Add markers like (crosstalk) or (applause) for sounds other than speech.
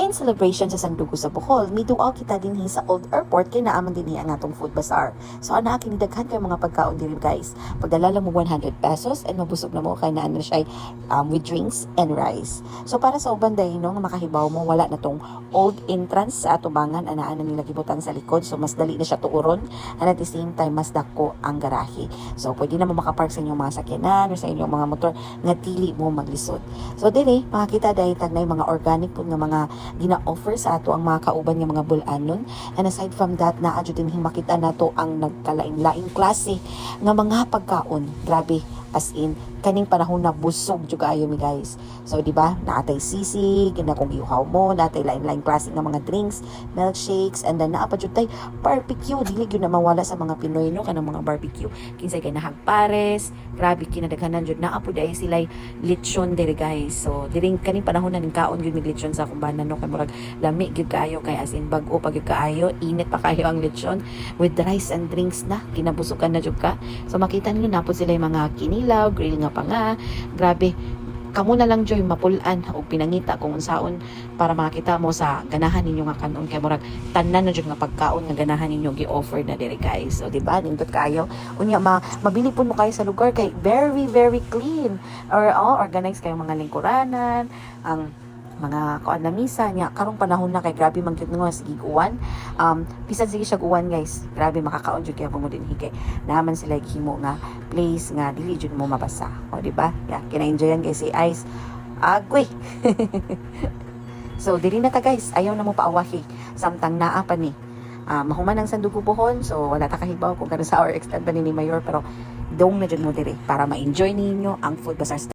In celebration sa Sandugo sa Bohol, miduaw kita din sa Old Airport kay naaman din ang atong food bazaar. So ana kinidaghan kay mga pagkaon diri guys. Pagdala lang mo 100 pesos and mabusog na mo kay naa na siya um, with drinks and rice. So para sa uban dahil no, nga makahibaw mo wala na tong old entrance sa atubangan anaan na nila gibutan sa likod so mas dali na siya tuuron and at the same time mas dako ang garahe. So pwede na mo makapark sa inyong mga sakyanan or sa inyong mga motor nga dili mo maglisod. So dili makakita dahil tagnay mga organic pud nga mga gina-offer sa ato ang mga kauban nga mga bulanon. And aside from that, naa jud makita nato ang nagkalain-laing klase nga mga pagkaon. Grabe, as in kaning panahon na busog jud kaayo mi guys. So di ba? Naatay sisig, na kung iuhaw mo, naatay lain-lain klase nga mga drinks, milkshakes, and then naa pa jud barbecue. Dili gyud na mawala sa mga Pinoy no kanang mga barbecue. Kinsay kay nahagpares, grabe kinadaghanan jud naa po dai sila lechon diri guys. So diri kaning panahon na ning kaon gyud mig lechon sa kumbanan no kay murag lami gyud kaayo kay as in bag-o gyud kaayo, init pa kayo ang lechon with rice and drinks na kinabusukan na jud ka. So makita niyo napod sila yung mga kinilaw, grill nga pa nga. Grabe. Kamo na lang joy mapulan o pinangita kung unsaon para makita mo sa ganahan ninyo nga kanon kay murag tanan na jud nga pagkaon nga ganahan ninyo gi-offer na diri guys. So di ba nindot kayo. Unya ma mabili po mo kayo sa lugar kay very very clean or all organized kayo mga lingkuranan, ang mga kuan na misa niya. Karong panahon na kay grabe man gyud nga sige uwan. Um bisan sige siya uwan guys. Grabe makakaon jud kaya mo din higay naman sila himo nga place nga dili jud mo mabasa. O di ba? Yeah, kina-enjoyan guys si Ice. Agoy (laughs) so dili na ta guys. Ayaw na mo paawahi. Samtang naa pa ni. Ah, mahuman ang sandugo buhon so wala ta kahibaw kung kano sa our extent ni ni Mayor pero dong na jud mo dire para ma-enjoy ninyo ang food bazaar